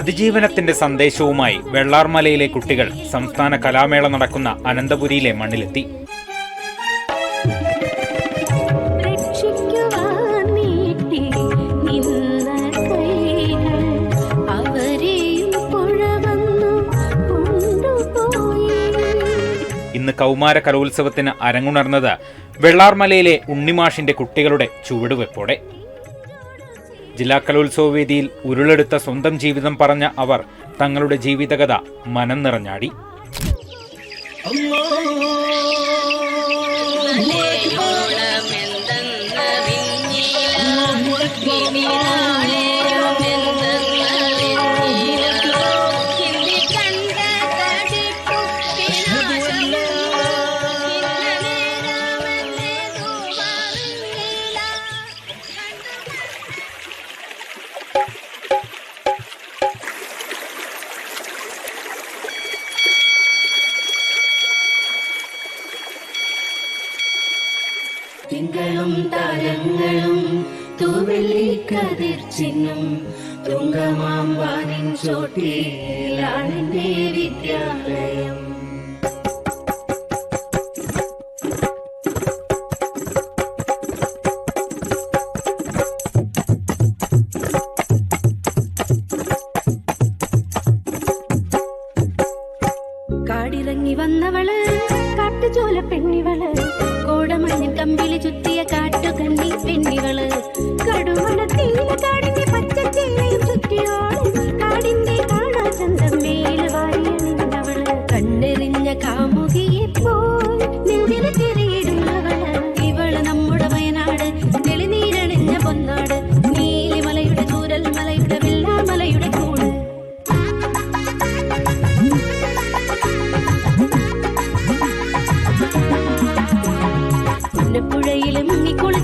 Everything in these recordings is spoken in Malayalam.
അതിജീവനത്തിന്റെ സന്ദേശവുമായി വെള്ളാർമലയിലെ കുട്ടികൾ സംസ്ഥാന കലാമേള നടക്കുന്ന അനന്തപുരിയിലെ മണ്ണിലെത്തി. ഇന്ന് കൗമാര കലോത്സവത്തിന് അരങ്ങുണർന്നത് വെള്ളാർമലയിലെ ഉണ്ണിമാഷിന്റെ കുട്ടികളുടെ ചുവടുവെപ്പോടെ. ജില്ലാ കലോത്സവ വേദിയിൽ ഉരുളെടുത്ത സ്വന്തം ജീവിതം പറഞ്ഞ അവർ തങ്ങളുടെ ജീവിതകഥ മനം നിറഞ്ഞാടി അല്ലാഹു അക്ബർ തിങ്കളും താരങ്ങളും തൂവെള്ളി കതിർച്ചിന്നും തുങ്കമാം വാനിൻ ചോട്ടിലാണെന്റെ ദേവിദ്യാലയം முன்னப்புழையிலும் நீ குளி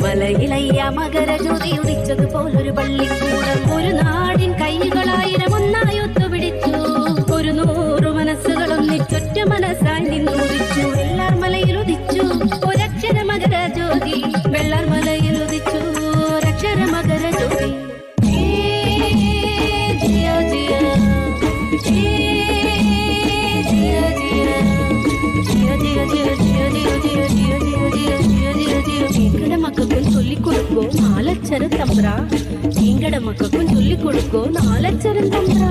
മലയിലയ്യ മകര ജ്യോതി ഉദിച്ചതുപോലൊരു പള്ളി. கொடுக்கோ நாலச்சரம் தம்பரா எங்கட மக்களுக்கும் சொல்லி கொடுக்கோ நாலச்சரம் தம்பரா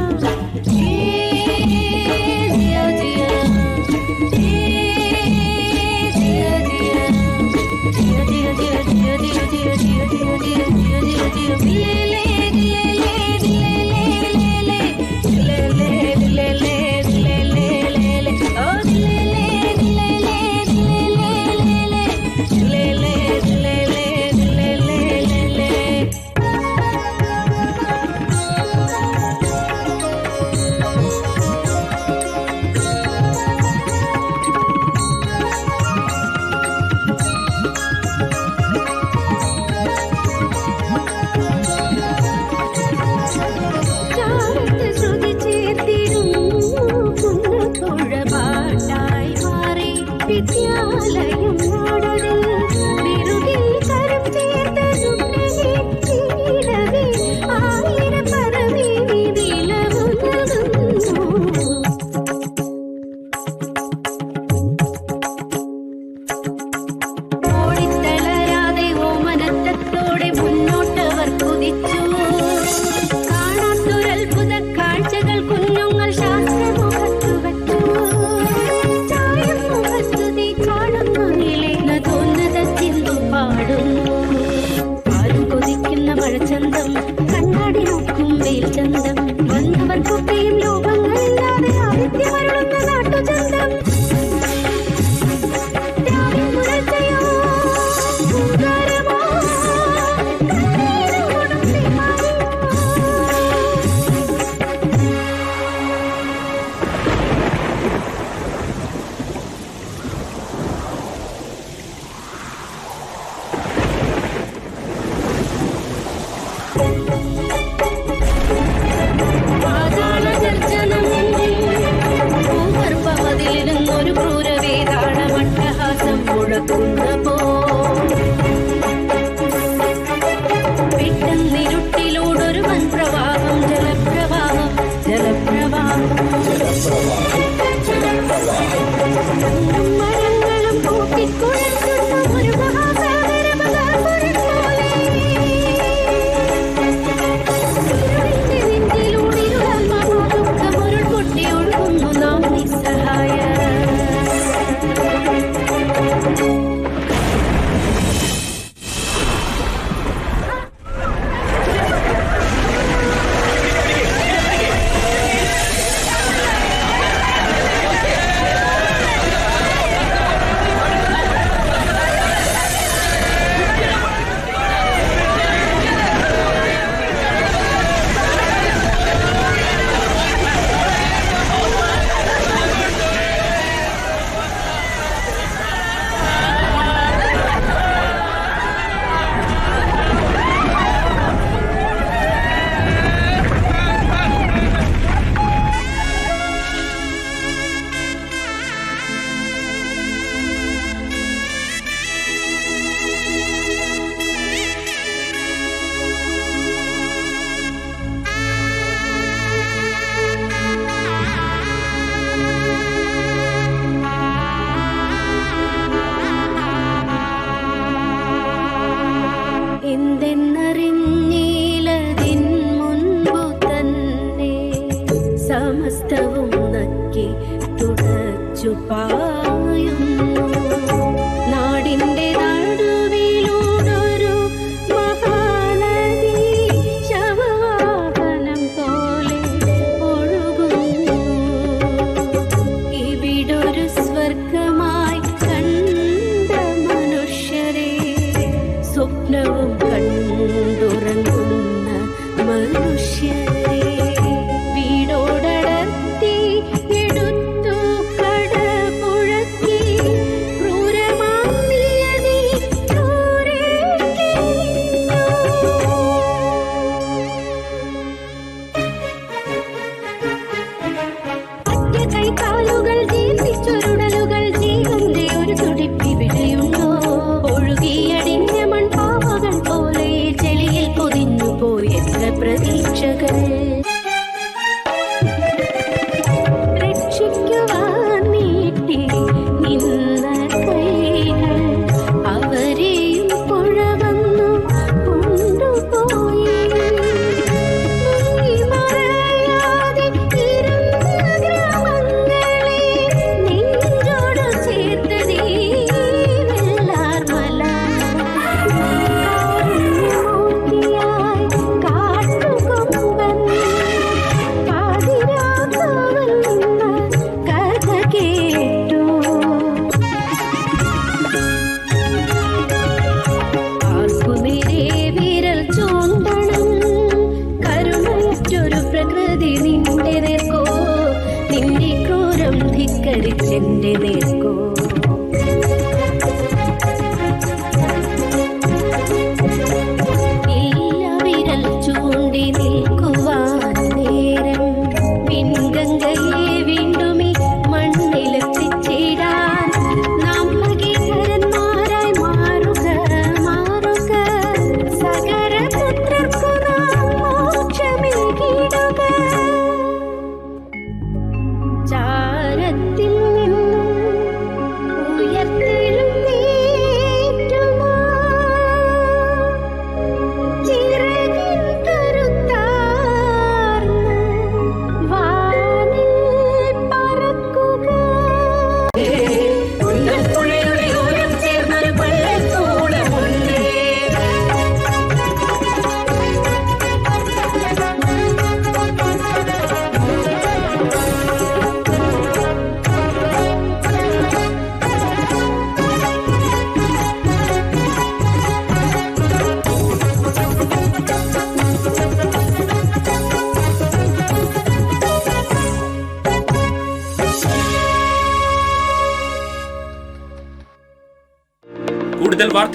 Crossover.